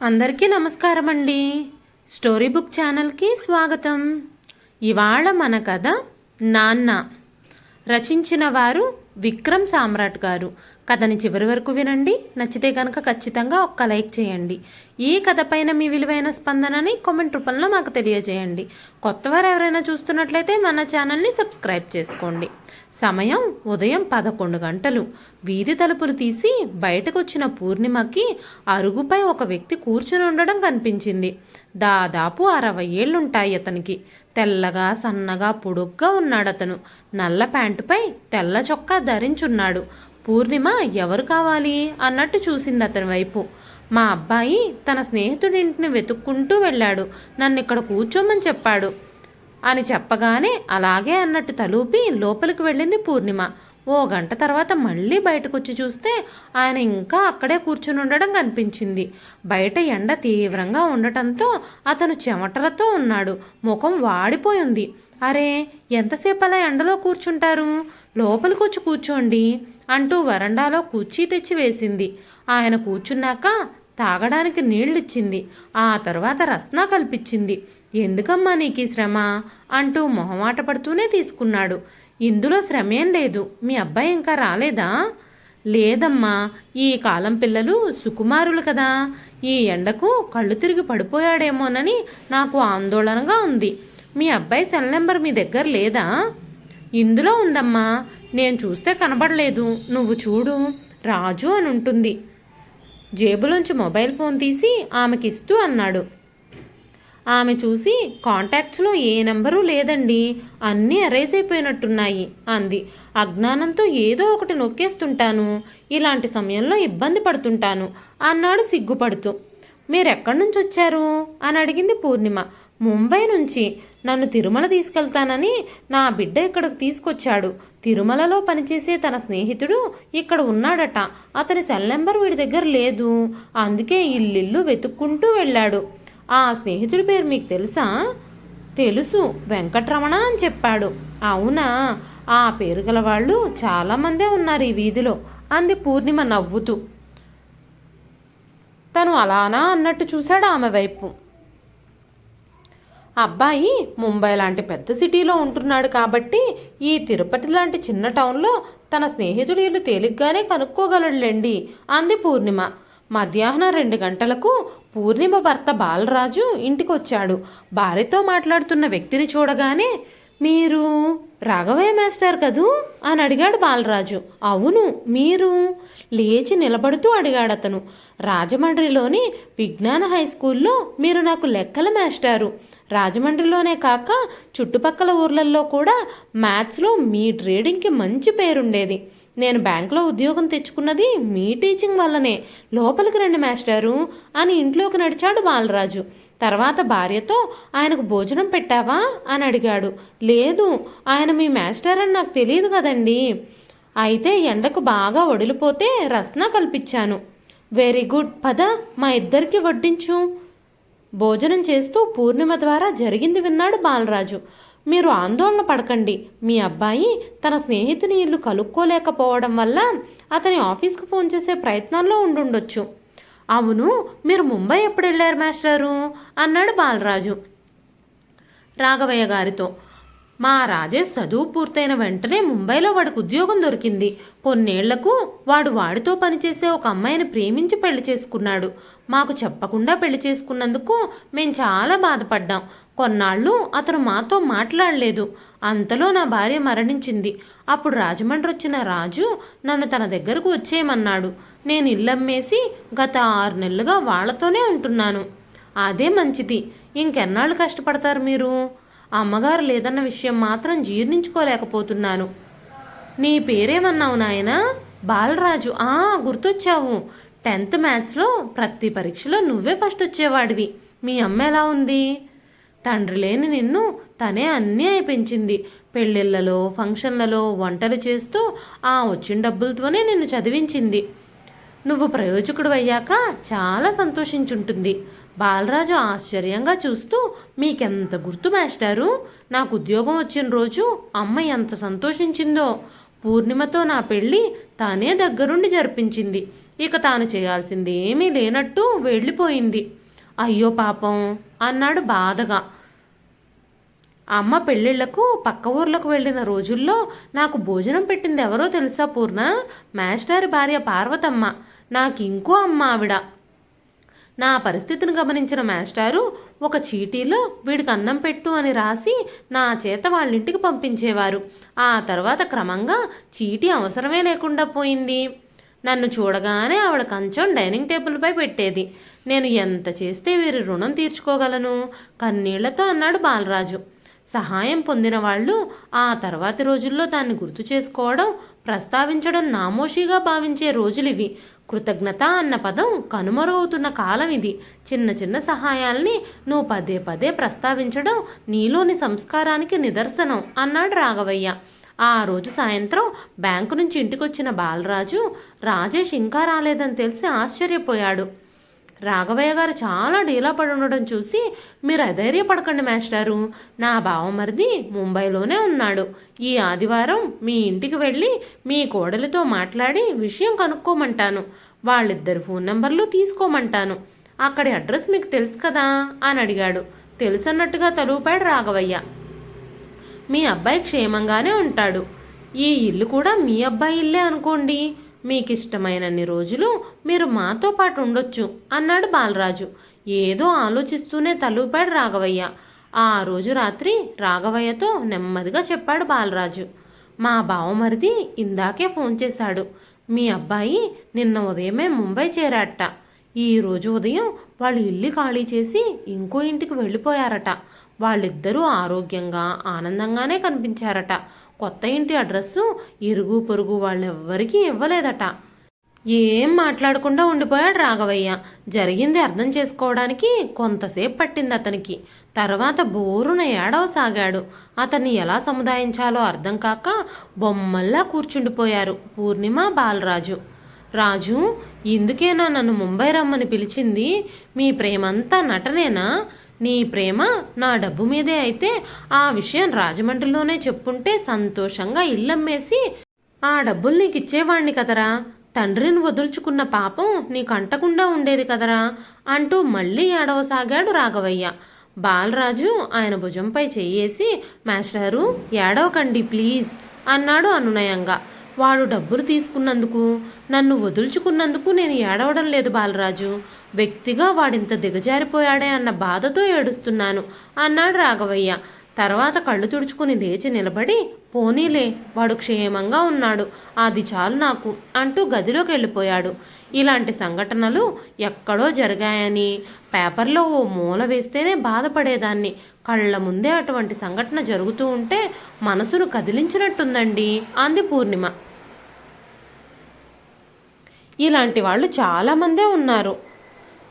అందరికీ నమస్కారం అండి స్టోరీ బుక్ ఛానల్కి స్వాగతం. ఇవాళ మన కథ నాన్న. రచించిన వారు విక్రమ్ సామ్రాట్ గారు. కథని చివరి వరకు వినండి. నచ్చితే కనుక ఖచ్చితంగా ఒక్క లైక్ చేయండి. ఈ కథ పైన మీ విలువైన స్పందనని కామెంట్ రూపంలో మాకు తెలియజేయండి. కొత్తవారు ఎవరైనా చూస్తున్నట్లయితే మన ఛానల్ని సబ్స్క్రైబ్ చేసుకోండి. సమయం ఉదయం పదకొండు గంటలు. వీధి తలుపులు తీసి బయటకొచ్చిన పూర్ణిమకి అరుగుపై ఒక వ్యక్తి కూర్చుని ఉండడం కనిపించింది. దాదాపు అరవై ఏళ్ళుంటాయి అతనికి. తెల్లగా సన్నగా పొడుగ్గా ఉన్నాడు అతను నల్ల ప్యాంటుపై తెల్ల చొక్కా ధరించున్నాడు. పూర్ణిమ ఎవరు కావాలి? అన్నట్టు చూసింది అతని వైపు. మా అబ్బాయి తన స్నేహితుడింటిని వెతుక్కుంటూ వెళ్ళాడు. నన్ను ఇక్కడ కూర్చోమని చెప్పాడు. అని చెప్పగానే అలాగే అన్నట్టు తలూపి లోపలికి వెళ్ళింది పూర్ణిమ. ఓ గంట తర్వాత మళ్ళీ బయటకు వచ్చి చూస్తే ఆయన ఇంకా అక్కడే కూర్చుని ఉండడం కనిపించింది. బయట ఎండ తీవ్రంగా ఉండటంతో అతను చెమటలతో ఉన్నాడు. ముఖం వాడిపోయింది. అరే ఎంతసేపు అలా ఎండలో కూర్చుంటారు? లోపలికి వచ్చి కూర్చోండి అంటూ వరండాలో కూర్చీ తెచ్చి వేసింది. ఆయన కూర్చున్నాక తాగడానికి నీళ్ళిచ్చింది. ఆ తర్వాత రస్నా కల్పించింది. ఎందుకమ్మా నీకు ఈ శ్రమ? అంటూ మొహమాట పడుతూనే తీసుకున్నాడు. ఇందులో శ్రమేం లేదు. మీ అబ్బాయి ఇంకా రాలేదా? లేదమ్మా. ఈ కాలం పిల్లలు సుకుమారులు కదా. ఈ ఎండకు కళ్ళు తిరిగి పడిపోయాడేమోనని నాకు ఆందోళనగా ఉంది. మీ అబ్బాయి సెల్ నెంబర్ మీ దగ్గర లేదా? ఇందులో ఉందమ్మా. నేను చూస్తే కనబడలేదు. నువ్వు చూడు. రాజు అని ఉంటుంది జేబులోంచి మొబైల్ ఫోన్ తీసి ఆమెకిస్తూ అన్నాడు. ఆమె చూసి కాంటాక్ట్స్లో ఏ నెంబరు లేదండి. అన్నీ అరేజ్ అయిపోయినట్టున్నాయి అంది. అజ్ఞానంతో ఏదో ఒకటి నొక్కేస్తుంటాను. ఇలాంటి సమయంలో ఇబ్బంది పడుతుంటాను అన్నాడు సిగ్గుపడుతూ. మీరెక్కడి నుంచి వచ్చారు అని అడిగింది పూర్ణిమ. ముంబై నుంచి. నన్ను తిరుమల తీసుకెళ్తానని నా బిడ్డ ఇక్కడికి తీసుకొచ్చాడు. తిరుమలలో పనిచేసే తన స్నేహితుడు ఇక్కడ ఉన్నాడట. అతని సెల్ నెంబర్ వీడి దగ్గర లేదు. అందుకే ఇల్లిల్లు వెతుక్కుంటూ వెళ్ళాడు. ఆ స్నేహితుడి పేరు మీకు తెలుసా? తెలుసు. వెంకట్రమణ అని చెప్పాడు. అవునా? ఆ పేరు గల వాళ్ళు చాలామందే ఉన్నారు ఈ వీధిలో. అంది పూర్ణిమ నవ్వుతూ. తను అలానా అన్నట్టు చూశాడు ఆమె వైపు. అబ్బాయి ముంబై లాంటి పెద్ద సిటీలో ఉంటున్నాడు కాబట్టి ఈ తిరుపతి లాంటి చిన్న టౌన్లో తన స్నేహితుడు ఇల్లు తేలిగ్గానే కనుక్కోగలడులేండి అంది పూర్ణిమ. మధ్యాహ్నం రెండు గంటలకు పూర్ణిమ భర్త బాలరాజు ఇంటికొచ్చాడు. భార్యతో మాట్లాడుతున్న వ్యక్తిని చూడగానే మీరు రాఘవయ్య మాస్టర్ కదూ? అని అడిగాడు బాలరాజు. అవును మీరు? లేచి నిలబడుతూ అడిగాడు అతను రాజమండ్రిలోని విజ్ఞాన హై స్కూల్లో మీరు నాకు లెక్కల మాస్టారు. రాజమండ్రిలోనే కాక చుట్టుపక్కల ఊర్లలో కూడా మ్యాథ్స్లో మీ ట్రేడింగ్కి మంచి పేరుండేది. నేను బ్యాంకులో ఉద్యోగం తెచ్చుకున్నది మీ టీచింగ్ వల్లనే. లోపలికి రండి మాస్టారు అని ఇంట్లోకి నడిచాడు బాలరాజు. తర్వాత భార్యతో ఆయనకు భోజనం పెట్టావా? అని అడిగాడు. లేదు ఆయన మీ మాస్టర్ అని నాకు తెలియదు కదండి. అయితే ఎండకు బాగా వడిలిపోతే రస్నా కల్పించాను. వెరీ గుడ్ పద మా ఇద్దరికి వడ్డించు. భోజనం చేస్తూ పూర్ణిమ ద్వారా జరిగింది విన్నాడు బాలరాజు. మీరు ఆందోళన పడకండి. మీ అబ్బాయి తన స్నేహితుని ఇల్లు కలుక్కోలేకపోవడం వల్ల అతని ఆఫీస్కి ఫోన్ చేసే ప్రయత్నంలో ఉండుండొచ్చు. అవును మీరు ముంబై ఎప్పుడు వెళ్ళారు మాస్టరు? అన్నాడు బాలరాజు. రాఘవయ్య గారితో. మా రాజేష్ చదువు పూర్తయిన వెంటనే ముంబైలో వాడికి ఉద్యోగం దొరికింది. కొన్నేళ్ళకు వాడు వాడితో పనిచేసే ఒక అమ్మాయిని ప్రేమించి పెళ్ళి చేసుకున్నాడు. మాకు చెప్పకుండా పెళ్ళి చేసుకున్నందుకు మేం చాలా బాధపడ్డాం. కొన్నాళ్ళు అతను మాతో మాట్లాడలేదు. అంతలో నా భార్య మరణించింది. అప్పుడు రాజమండ్రి వచ్చిన రాజు నన్ను తన దగ్గరకు వచ్చేయమన్నాడు. నేను ఇల్లమ్మేసి గత ఆరు నెలలుగా వాళ్ళతోనే ఉంటున్నాను. అదే మంచిది. ఇంకెన్నాళ్ళు కష్టపడతారు మీరు? అమ్మగారు లేదన్న విషయం మాత్రం జీర్ణించుకోలేకపోతున్నాను. నీ పేరేమన్నావు నాయనా? బాలరాజు. ఆ గుర్తొచ్చావు. టెన్త్ మ్యాథ్స్లో ప్రతి పరీక్షలో నువ్వే ఫస్ట్ వచ్చేవాడివి. మీ అమ్మ ఎలా ఉంది? తండ్రి లేని నిన్ను తనే అన్నీ పెంచింది. పెళ్ళిళ్ళలో ఫంక్షన్లలో వంటలు చేస్తూ ఆ వచ్చిన డబ్బులతోనే నిన్ను చదివించింది. నువ్వు ప్రయోజకుడు అయ్యాక చాలా సంతోషించుంటుంది. బాలరాజు ఆశ్చర్యంగా చూస్తూ మీకెంత గుర్తు మాస్టారు? నాకు ఉద్యోగం వచ్చిన రోజు అమ్మ ఎంత సంతోషించిందో. పూర్ణిమతో నా పెళ్ళి తానే దగ్గరుండి జరిపించింది. ఇక తాను చేయాల్సింది ఏమీ లేనట్టు వెళ్ళిపోయింది. అయ్యో పాపం అన్నాడు బాధగా. అమ్మ పెళ్ళిళ్ళకు పక్క ఊర్లకు వెళ్ళిన రోజుల్లో నాకు భోజనం పెట్టింది ఎవరో తెలుసా పూర్ణ? మేస్టారి భార్య పార్వతమ్మ. నాకు ఇంకో అమ్మ ఆవిడ. నా పరిస్థితిని గమనించిన మాస్టారు ఒక చీటీలో వీడికి అన్నం పెట్టు అని రాసి నా చేత వాళ్ళింటికి పంపించేవారు. ఆ తర్వాత క్రమంగా చీటీ అవసరమే లేకుండా పోయింది. నన్ను చూడగానే ఆవిడ కంచం డైనింగ్ టేబుల్పై పెట్టేది. నేను ఎంత చేస్తే వీరి రుణం తీర్చుకోగలను? కన్నీళ్ళతో అన్నాడు బాలరాజు. సహాయం పొందిన వాళ్ళు ఆ తర్వాతి రోజుల్లో దాన్ని గుర్తు చేసుకోవడం ప్రస్తావించడం నామోషిగా భావించే రోజులివి. కృతజ్ఞత అన్న పదం కనుమరుగవుతున్న కాలం ఇది. చిన్న చిన్న సహాయాల్ని నువ్వు పదే పదే ప్రస్తావించడం నీలోని సంస్కారానికి నిదర్శనం అన్నాడు రాఘవయ్య. ఆ రోజు సాయంత్రం బ్యాంకు నుంచి ఇంటికొచ్చిన బాలరాజు రాజేష్ ఇంకా రాలేదని తెలిసి ఆశ్చర్యపోయాడు. రాఘవయ్య గారు చాలా డీలా పడి ఉండడం చూసి మీరు అధైర్యపడకండి మాస్టారు. నా బావమరిది ముంబైలోనే ఉన్నాడు. ఈ ఆదివారం మీ ఇంటికి వెళ్ళి మీ కోడలితో మాట్లాడి విషయం కనుక్కోమంటాను. వాళ్ళిద్దరి ఫోన్ నెంబర్లు తీసుకోమంటాను. అక్కడి అడ్రస్ మీకు తెలుసు కదా? అని అడిగాడు. తెలుసన్నట్టుగా తలుపాడు రాఘవయ్య. మీ అబ్బాయి క్షేమంగానే ఉంటాడు. ఈ ఇల్లు కూడా మీ అబ్బాయి ఇల్లే అనుకోండి. మీకు ఇష్టమైనన్ని రోజులు మీరు మాతో పాటు ఉండొచ్చు అన్నాడు బాలరాజు. ఏదో ఆలోచిస్తూనే తలుపాడు రాఘవయ్య. ఆ రోజు రాత్రి రాఘవయ్యతో నెమ్మదిగా చెప్పాడు బాలరాజు. మా బావమరిది ఇందాకే ఫోన్ చేశాడు. మీ అబ్బాయి నిన్న ఉదయమే ముంబై చేరాట ఈ రోజు ఉదయం వాళ్ళు ఇల్లు ఖాళీ చేసి ఇంకో ఇంటికి వెళ్ళిపోయారట. వాళ్ళిద్దరూ ఆరోగ్యంగా ఆనందంగానే కనిపించారట. కొత్త ఇంటి అడ్రస్సు ఇరుగు పొరుగు వాళ్ళెవ్వరికీ ఇవ్వలేదట. ఏం మాట్లాడకుండా ఉండిపోయాడు రాఘవయ్య. జరిగింది అర్థం చేసుకోవడానికి కొంతసేపు పట్టింది అతనికి. తర్వాత బోరున ఏడవసాగాడు. అతన్ని ఎలా సముదాయించాలో అర్థం కాక బొమ్మల్లా కూర్చుండిపోయారు పూర్ణిమ బాలరాజు. రాజు ఇందుకేనా నన్ను ముంబై రమ్మని పిలిచింది? మీ ప్రేమంతా నటనేనా? నీ ప్రేమ నా డబ్బు మీదే అయితే ఆ విషయం రాజమండ్రిలోనే చెప్పుంటే సంతోషంగా ఇల్లమ్మేసి ఆ డబ్బులు నీకు ఇచ్చేవాణ్ణి కదరా. తండ్రిని వదులుచుకున్న పాపం నీకు అంటకుండా ఉండేది కదరా అంటూ మళ్ళీ ఏడవసాగాడు రాఘవయ్య. బాలరాజు ఆయన భుజంపై చెయ్యేసి మాస్టారు ఏడవకండి ప్లీజ్ అన్నాడు అనునయంగా. వాడు డబ్బులు తీసుకున్నందుకు నన్ను వదులుచుకున్నందుకు నేను ఏడవడం లేదు బాలరాజు. వ్యక్తిగా వాడింత దిగజారిపోయాడే అన్న బాధతో ఏడుస్తున్నాను అన్నాడు రాఘవయ్య. తర్వాత కళ్ళు తుడుచుకుని లేచి నిలబడి పోనీలే వాడు క్షేమంగా ఉన్నాడు అది చాలు నాకు అంటూ గదిలోకి వెళ్ళిపోయాడు ఇలాంటి సంఘటనలు ఎక్కడో జరిగాయని పేపర్లో ఓ మూల వేస్తేనే బాధపడేదాన్ని. కళ్ళ ముందే అటువంటి సంఘటన జరుగుతూ ఉంటే మనసును కదిలించినట్టుందండి అంది పూర్ణిమ. ఇలాంటి వాళ్ళు చాలామందే ఉన్నారు.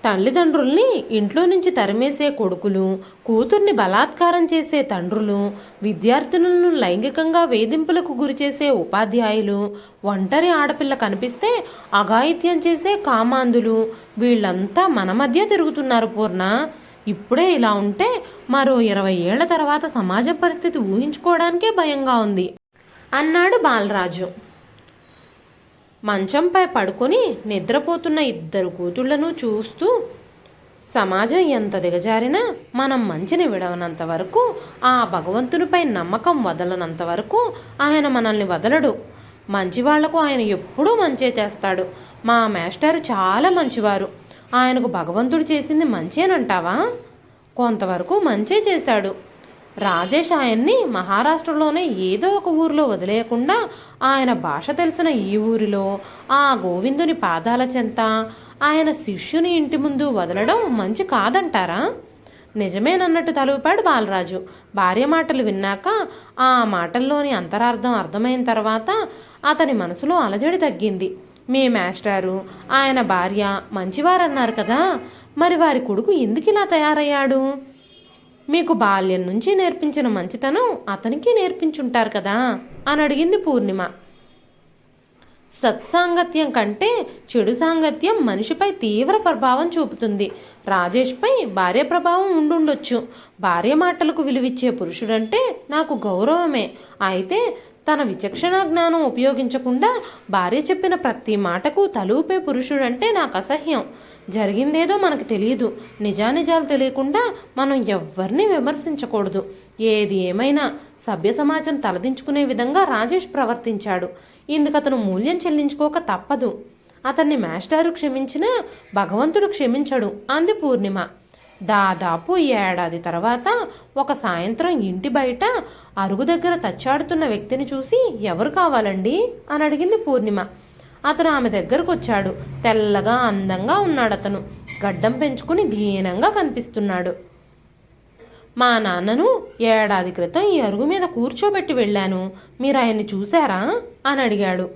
తల్లిదండ్రుల్ని ఇంట్లో నుంచి తరిమేసే కొడుకులు కూతుర్ని బలాత్కారం చేసే తండ్రులు విద్యార్థినులను లైంగికంగా వేధింపులకు గురిచేసే ఉపాధ్యాయులు ఒంటరి ఆడపిల్ల కనిపిస్తే అఘాయిత్యం చేసే కామాంధులు వీళ్ళంతా మన మధ్య తిరుగుతున్నారు పూర్ణ. ఇప్పుడే ఇలా ఉంటే మరో ఇరవై ఏళ్ళ తర్వాత సమాజ పరిస్థితి ఊహించుకోవడానికే భయంగా ఉంది. అన్నాడు బాలరాజు. మంచంపై పడుకొని నిద్రపోతున్న ఇద్దరు కూతుళ్ళను చూస్తూ సమాజం ఎంత దిగజారినా మనం మంచిని విడవనంత వరకు ఆ భగవంతునిపై నమ్మకం వదలనంత వరకు ఆయన మనల్ని వదలడు. మంచి వాళ్ళకు ఆయన ఎప్పుడూ మంచే చేస్తాడు. మా మాస్టర్ చాలా మంచివారు. ఆయనకు భగవంతుడు చేసింది మంచేనంటావా? కొంతవరకు మంచే చేశాడు. రాజేష్ ఆయన్ని మహారాష్ట్రలోనే ఏదో ఒక ఊరిలో వదిలేయకుండా ఆయన భాష తెలిసిన ఈ ఊరిలో ఆ గోవిందుని పాదాల చెంత ఆయన శిష్యుని ఇంటి ముందు వదలడం మంచి కాదంటారా? నిజమేనన్నట్టు తలుపాడు బాలరాజు. భార్య మాటలు విన్నాక ఆ మాటల్లోని అంతరార్థం అర్థమైన తర్వాత అతని మనసులో అలజడి తగ్గింది. మీ మాస్టారు ఆయన భార్య మంచివారన్నారు కదా మరి వారి కొడుకు ఎందుకు ఇలా తయారయ్యాడు? మీకు బాల్యం నుంచి నేర్పించిన మంచితనం అతనికి నేర్పించుంటారు కదా అని అడిగింది పూర్ణిమ. సత్సాంగత్యం కంటే చెడు సాంగత్యం మనిషిపై తీవ్ర ప్రభావం చూపుతుంది. రాజేష్పై భార్య ప్రభావం ఉండుండొచ్చు. భార్య మాటలకు విలువిచ్చే పురుషుడంటే నాకు గౌరవమే. అయితే తన విచక్షణ జ్ఞానం ఉపయోగించకుండా భార్య చెప్పిన ప్రతి మాటకు తలూపే పురుషుడంటే నాకు అసహ్యం. జరిగిందేదో మనకు తెలియదు. నిజానిజాలు తెలియకుండా మనం ఎవ్వరిని విమర్శించకూడదు. ఏది ఏమైనా సభ్య సమాజం తలదించుకునే విధంగా రాజేష్ ప్రవర్తించాడు. ఇందుకు అతను మూల్యం చెల్లించుకోక తప్పదు. అతన్ని మాస్టారు క్షమించినా భగవంతుడు క్షమించడు. అంది పూర్ణిమ. దాదాపు ఏడాది తర్వాత ఒక సాయంత్రం ఇంటి బయట అరుగు దగ్గర తచ్చాడుతున్న వ్యక్తిని చూసి ఎవరు కావాలండి? అని అడిగింది పూర్ణిమ. అతను ఆమె దగ్గరకు వచ్చాడు తెల్లగా అందంగా ఉన్నాడు అతను గడ్డం పెంచుకుని దీనంగా కనిపిస్తున్నాడు. మా నాన్నను ఏడాది క్రితం ఈ అరుగు మీద కూర్చోబెట్టి వెళ్ళాను. మీరు ఆయన్ని చూశారా? అని అడిగాడు.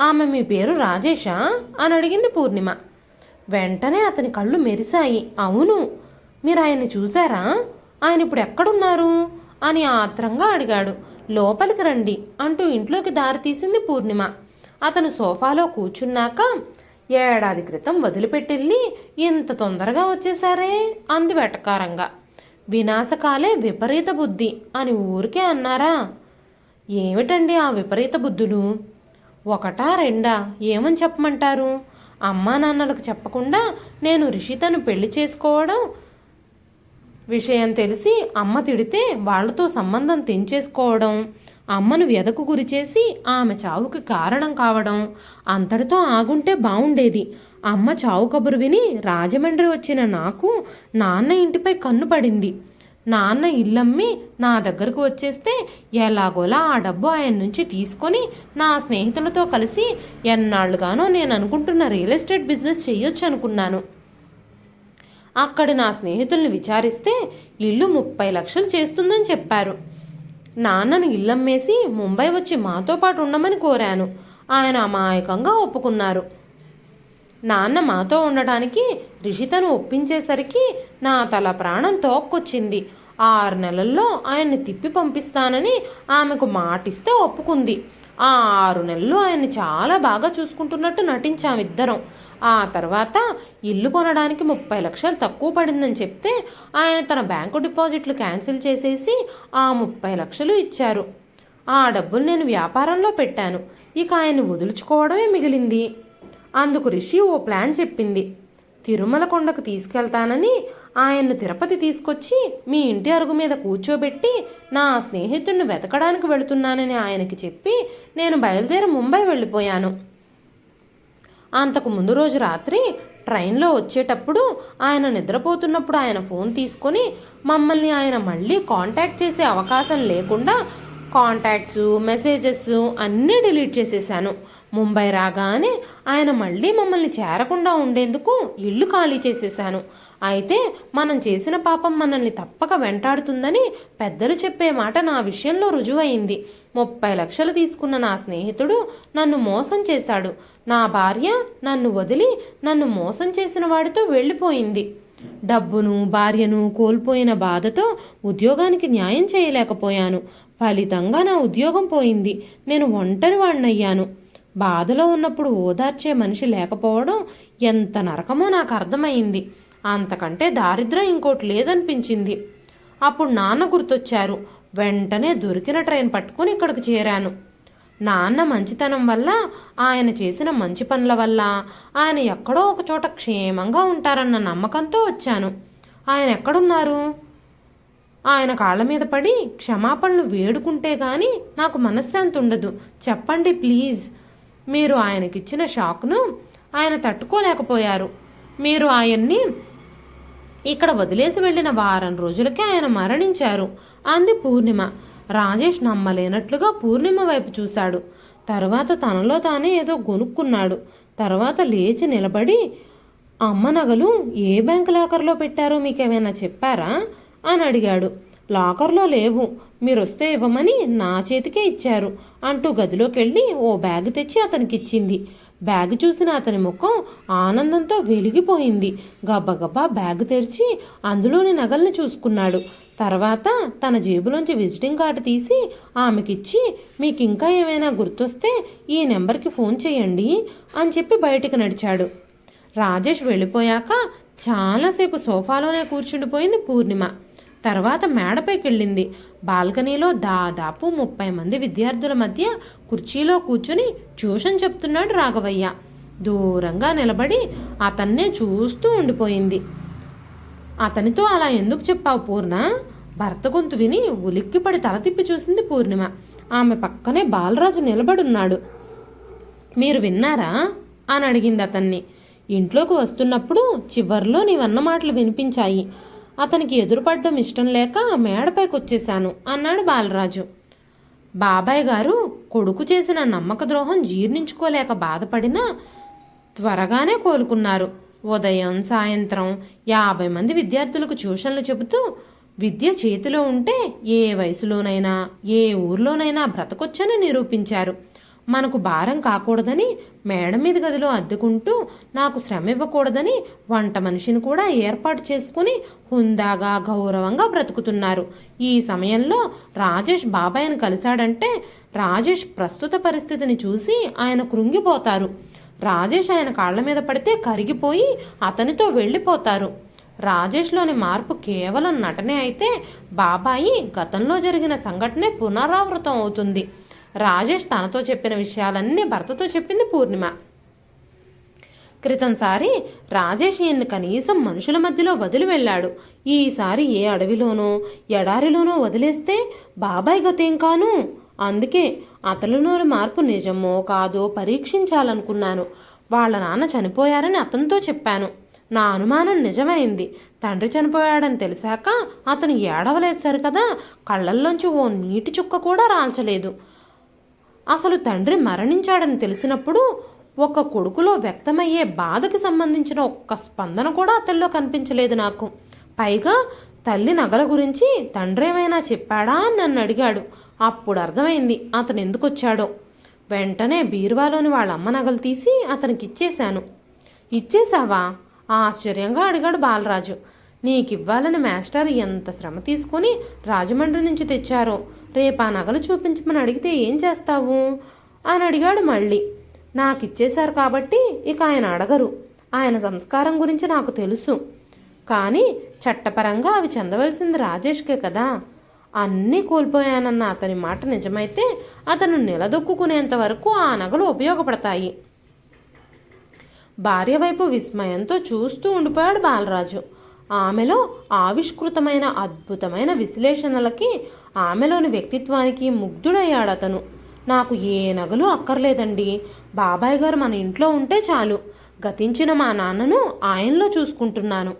ఆమె మీ పేరు రాజేషా అని అడిగింది పూర్ణిమ. వెంటనే అతని కళ్ళు మెరిశాయి. అవును. మీరు ఆయన్ని చూశారా? ఆయన ఇప్పుడు ఎక్కడున్నారు అని ఆత్రంగా అడిగాడు. లోపలికి రండి అంటూ ఇంట్లోకి దారి తీసింది పూర్ణిమ. అతను సోఫాలో కూర్చున్నాక ఏడాది క్రితం వదిలిపెట్టెళ్ళి ఇంత తొందరగా వచ్చేసారే అంది వెటకారంగా. వినాశకాలే విపరీత బుద్ధి అని ఊరికే అన్నారా? ఏమిటండి ఆ విపరీత బుద్ధులు? ఒకటా రెండా? ఏమని చెప్పమంటారు? అమ్మా నాన్నలకు చెప్పకుండా నేను రిషితను పెళ్ళి చేసుకోవడం విషయం తెలిసి అమ్మ తిడితే వాళ్ళతో సంబంధం తెంచేసుకోవడం అమ్మను వ్యధకు గురిచేసి ఆమె చావుకి కారణం కావడం అంతటితో ఆగుంటే బాగుండేది అమ్మ చావు కబురు విని రాజమండ్రి వచ్చిన నాకు నాన్న ఇంటిపై కన్ను పడింది. నాన్న ఇల్లమ్మి నా దగ్గరకు వచ్చేస్తే ఎలాగోలా ఆ డబ్బు ఆయన నుంచి తీసుకొని నా స్నేహితులతో కలిసి ఎన్నాళ్ళుగానో నేను అనుకుంటున్న రియల్ ఎస్టేట్ బిజినెస్ చేయొచ్చు అనుకున్నాను అక్కడ నా స్నేహితుల్ని విచారిస్తే ఇల్లు ముప్పై లక్షలు చేస్తుందని చెప్పారు. నాన్నను ఇల్లమ్మేసి ముంబై వచ్చి మాతో పాటు ఉండమని కోరాను. ఆయన అమాయకంగా ఒప్పుకున్నారు. నాన్న మాతో ఉండటానికి రిషితను ఒప్పించేసరికి నా తల ప్రాణం తోక్కొచ్చింది. ఆరు నెలల్లో ఆయన్ని తిప్పి పంపిస్తానని ఆమెకు మాటిస్తే ఒప్పుకుంది. ఆ ఆరు నెలలు ఆయన్ని చాలా బాగా చూసుకుంటున్నట్టు నటించామిద్దరం ఆ తర్వాత ఇల్లు కొనడానికి ముప్పై లక్షలు తక్కువ పడిందని చెప్తే ఆయన తన బ్యాంకు డిపాజిట్లు క్యాన్సిల్ చేసేసి ఆ ముప్పై లక్షలు ఇచ్చారు. ఆ డబ్బులు నేను వ్యాపారంలో పెట్టాను. ఇక ఆయన్ని వదులుచుకోవడమే మిగిలింది. అందుకు రిషి ఓ ప్లాన్ చెప్పింది. తిరుమల కొండకు తీసుకెళ్తానని ఆయన్ను తిరుపతి తీసుకొచ్చి మీ ఇంటి అరుగు మీద కూర్చోబెట్టి నా స్నేహితుడిని వెతకడానికి వెళుతున్నానని ఆయనకి చెప్పి నేను బయలుదేరి ముంబై వెళ్ళిపోయాను. అంతకు ముందు రోజు రాత్రి ట్రైన్లో వచ్చేటప్పుడు ఆయన నిద్రపోతున్నప్పుడు ఆయన ఫోన్ తీసుకొని మమ్మల్ని ఆయన మళ్ళీ కాంటాక్ట్ చేసే అవకాశం లేకుండా కాంటాక్ట్స్ మెసేజెస్ అన్నీ డిలీట్ చేసేసాను. ముంబై రాగానే ఆయన మళ్ళీ మమ్మల్ని చేరకుండా ఉండేందుకు ఇల్లు ఖాళీ చేసేసాను. అయితే మనం చేసిన పాపం మనల్ని తప్పక వెంటాడుతుందని పెద్దలు చెప్పే మాట నా విషయంలో రుజువైంది. ముప్పై లక్షలు తీసుకున్న నా స్నేహితుడు నన్ను మోసం చేశాడు. నా భార్య నన్ను వదిలి నన్ను మోసం చేసిన వాడితో వెళ్ళిపోయింది. డబ్బును భార్యను కోల్పోయిన బాధతో ఉద్యోగానికి న్యాయం చేయలేకపోయాను. ఫలితంగా నా ఉద్యోగం పోయింది. నేను ఒంటరి వాడినయ్యాను. బాధలో ఉన్నప్పుడు ఓదార్చే మనిషి లేకపోవడం ఎంత నరకమో నాకు అర్థమైంది. అంతకంటే దారిద్రం ఇంకోటి లేదనిపించింది. అప్పుడు నాన్న గుర్తొచ్చారు. వెంటనే దొరికిన ట్రైన్ పట్టుకుని ఇక్కడికి చేరాను. నాన్న మంచితనం వల్ల ఆయన చేసిన మంచి పనుల వల్ల ఆయన ఎక్కడో ఒక చోట క్షేమంగా ఉంటారన్న నమ్మకంతో వచ్చాను. ఆయన ఎక్కడున్నారు? ఆయన కాళ్ళ మీద పడి క్షమాపణలు వేడుకుంటే గాని నాకు మనశ్శాంతి ఉండదు. చెప్పండి ప్లీజ్. మీరు ఆయనకిచ్చిన షాక్ను ఆయన తట్టుకోలేకపోయారు. మీరు ఆయన్ని ఇక్కడ వదిలేసి వెళ్ళిన వారం రోజులకే ఆయన మరణించారు. అంది పూర్ణిమ. రాజేష్ నమ్మలేనట్లుగా పూర్ణిమ వైపు చూశాడు. తర్వాత తనలో తానే ఏదో గొనుక్కున్నాడు. తర్వాత లేచి నిలబడి అమ్మ నగలు ఏ బ్యాంక్ లాకర్లో పెట్టారో మీకేమైనా చెప్పారా? అని అడిగాడు. లాకర్లో లేవు. మీరు వస్తే ఇవ్వమని నా చేతికే ఇచ్చారు అంటూ గదిలోకి వెళ్ళి ఓ బ్యాగ్ తెచ్చి అతనికి ఇచ్చింది బ్యాగ్ చూసిన అతని ముఖం ఆనందంతో వెలిగిపోయింది. గబగబా బ్యాగ్ తెరిచి అందులోని నగల్ని చూసుకున్నాడు. తర్వాత తన జేబులోంచి విజిటింగ్ కార్డు తీసి ఆమెకిచ్చి మీకు ఇంకా ఏమైనా గుర్తొస్తే ఈ నెంబర్కి ఫోన్ చేయండి అని చెప్పి బయటికి నడిచాడు. రాజేష్ వెళ్ళిపోయాక చాలాసేపు సోఫాలోనే కూర్చుండిపోయింది పూర్ణిమ. తర్వాత మేడపైకి వెళ్ళింది బాల్కనీలో దాదాపు ముప్పై మంది విద్యార్థుల మధ్య కుర్చీలో కూర్చుని ట్యూషన్ చెప్తున్నాడు రాఘవయ్య. దూరంగా నిలబడి అతన్నే చూస్తూ ఉండిపోయింది. అతనితో అలా ఎందుకు చెప్పావు పూర్ణ? భర్త గొంతు విని ఉలిక్కిపడి తల తిప్పి చూసింది పూర్ణిమ. ఆమె పక్కనే బాలరాజు నిలబడున్నాడు. మీరు విన్నారా? అని అడిగింది అతన్ని. ఇంట్లోకి వస్తున్నప్పుడు చివర్లో నీవన్న మాటలు వినిపించాయి. అతనికి ఎదురుపడడం ఇష్టం లేక మేడపైకి వచ్చేశాను అన్నాడు బాలరాజు. బాబాయ్ గారు కొడుకు చేసిన నమ్మక ద్రోహం జీర్ణించుకోలేక బాధపడినా త్వరగానే కోలుకున్నారు. ఉదయం సాయంత్రం యాభై మంది విద్యార్థులకు ట్యూషన్లు చెబుతూ విద్య చేతిలో ఉంటే ఏ వయసులోనైనా ఏ ఊర్లోనైనా బ్రతకొచ్చని నిరూపించారు. మనకు భారం కాకూడదని మేడ మీద గదిలో అద్దుకుంటూ నాకు శ్రమ ఇవ్వకూడదని వంట మనిషిని కూడా ఏర్పాటు చేసుకుని హుందాగా గౌరవంగా బ్రతుకుతున్నారు. ఈ సమయంలో రాజేష్ బాబాయ్ని కలిశాడంటే రాజేష్ ప్రస్తుత పరిస్థితిని చూసి ఆయన కృంగిపోతారు. రాజేష్ ఆయన కాళ్ళ మీద పడితే కరిగిపోయి అతనితో వెళ్ళిపోతారు. రాజేష్లోని మార్పు కేవలం నటనే అయితే బాబాయి గతంలో జరిగిన సంఘటనే పునరావృతం అవుతుంది. రాజేష్ తనతో చెప్పిన విషయాలన్నీ భర్తతో చెప్పింది పూర్ణిమ. క్రితంసారి రాజేష్ ఈయన్ని కనీసం మనుషుల మధ్యలో వదిలి వెళ్ళాడు. ఈసారి ఏ అడవిలోనో ఎడారిలోనో వదిలేస్తే బాబాయ్ గతేం కాను? అందుకే అతనిలోని మార్పు నిజమో కాదో పరీక్షించాలనుకున్నాను. వాళ్ళ నాన్న చనిపోయారని అతనితో చెప్పాను. నా అనుమానం నిజమైంది. తండ్రి చనిపోయాడని తెలిసాక అతను ఏడవలేదు కదా కళ్ళల్లోంచి ఓ నీటి చుక్క కూడా రాల్చలేదు. అసలు తండ్రి మరణించాడని తెలిసినప్పుడు ఒక కొడుకులో వ్యక్తమయ్యే బాధకి సంబంధించిన ఒక్క స్పందన కూడా అతనిలో కనిపించలేదు నాకు. పైగా తల్లి నగల గురించి తండ్రి ఏమైనా చెప్పాడా అని నన్ను అడిగాడు. అప్పుడు అర్థమైంది అతను ఎందుకు వచ్చాడో వెంటనే బీరువాలోని వాళ్ళ అమ్మ నగలు తీసి అతనికి ఇచ్చేశాను ఇచ్చేశావా? ఆశ్చర్యంగా అడిగాడు బాలరాజు. నీకివ్వాలని మాస్టర్ ఎంత శ్రమ తీసుకొని రాజమండ్రి నుంచి తెచ్చారో? రేపు ఆ నగలు చూపించమని అడిగితే ఏం చేస్తావు? అని అడిగాడు మళ్ళీ. నాకు ఇచ్చేశారు కాబట్టి ఇక ఆయన అడగరు. ఆయన సంస్కారం గురించి నాకు తెలుసు. కానీ చట్టపరంగా అవి చెందవలసింది రాజేష్కే కదా. అన్నీ కోల్పోయానన్న అతని మాట నిజమైతే అతను నిలదొక్కునేంత వరకు ఆ నగలు ఉపయోగపడతాయి. భార్య వైపు విస్మయంతో చూస్తూ ఉండిపోయాడు బాలరాజు. ఆమెలో ఆవిష్కృతమైన అద్భుతమైన విశ్లేషణలకి ఆమెలోని వ్యక్తిత్వానికి ముగ్ధుడయ్యాడు అతను నాకు ఏ నగలు అక్కర్లేదండి. బాబాయ్ గారు మన ఇంట్లో ఉంటే చాలు. గతించిన మా నాన్నను ఆయనలో చూసుకుంటున్నాను.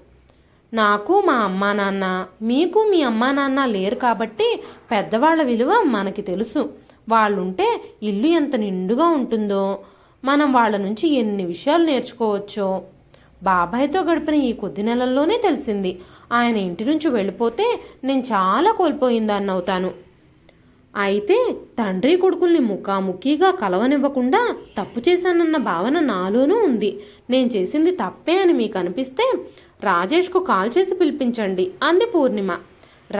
నాకు మా అమ్మా నాన్న మీకు మీ అమ్మా నాన్న లేరు కాబట్టి పెద్దవాళ్ళ విలువ మనకి తెలుసు. వాళ్ళుంటే ఇల్లు ఎంత నిండుగా ఉంటుందో మనం వాళ్ళ నుంచి ఎన్ని విషయాలు నేర్చుకోవచ్చో. బాబాయ్తో గడిపిన ఈ కొద్ది నెలల్లోనే తెలిసింది. ఆయన ఇంటి నుంచి వెళ్ళిపోతే నేను చాలా కోల్పోయిందాన్ని అవుతాను అయితే తండ్రి కొడుకుల్ని ముఖాముఖిగా కలవనివ్వకుండా తప్పు చేశానన్న భావన నాలోనూ ఉంది. నేను చేసింది తప్పే అని మీకు అనిపిస్తే రాజేష్కు కాల్ చేసి పిలిపించండి అంది పూర్ణిమ.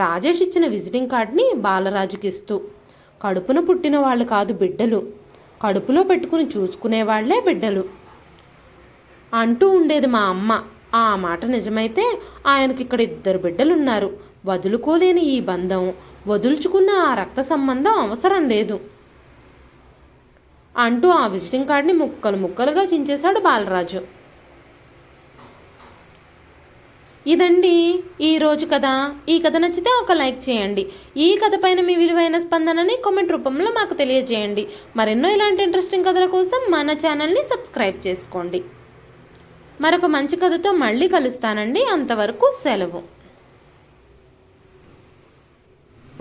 రాజేష్ ఇచ్చిన విజిటింగ్ కార్డ్ని బాలరాజుకి ఇస్తూ కడుపున పుట్టిన వాళ్ళు కాదు బిడ్డలు. కడుపులో పెట్టుకుని చూసుకునేవాళ్ళే బిడ్డలు. అంటూ ఉండేది మా అమ్మ. ఆ మాట నిజమైతే ఆయనకి ఇక్కడ ఇద్దరు బిడ్డలున్నారు. వదులుకోలేని ఈ బంధం వదులుచుకున్న ఆ రక్త సంబంధం అవసరం లేదు. అంటూ ఆ విజిటింగ్ కార్డ్ని ముక్కలు ముక్కలుగా చించేశాడు బాలరాజు. ఇదండి ఈరోజు కథ. ఈ కథ నచ్చితే ఒక లైక్ చేయండి. ఈ కథ పైన మీ విలువైన స్పందనని కామెంట్ రూపంలో మాకు తెలియజేయండి. మరెన్నో ఇలాంటి ఇంట్రెస్టింగ్ కథల కోసం మన ఛానల్ని సబ్స్క్రైబ్ చేసుకోండి. మరొక మంచి కథతో మళ్ళీ కలుస్తానండి. అంతవరకు సెలవు.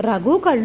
రఘు కళ్ళు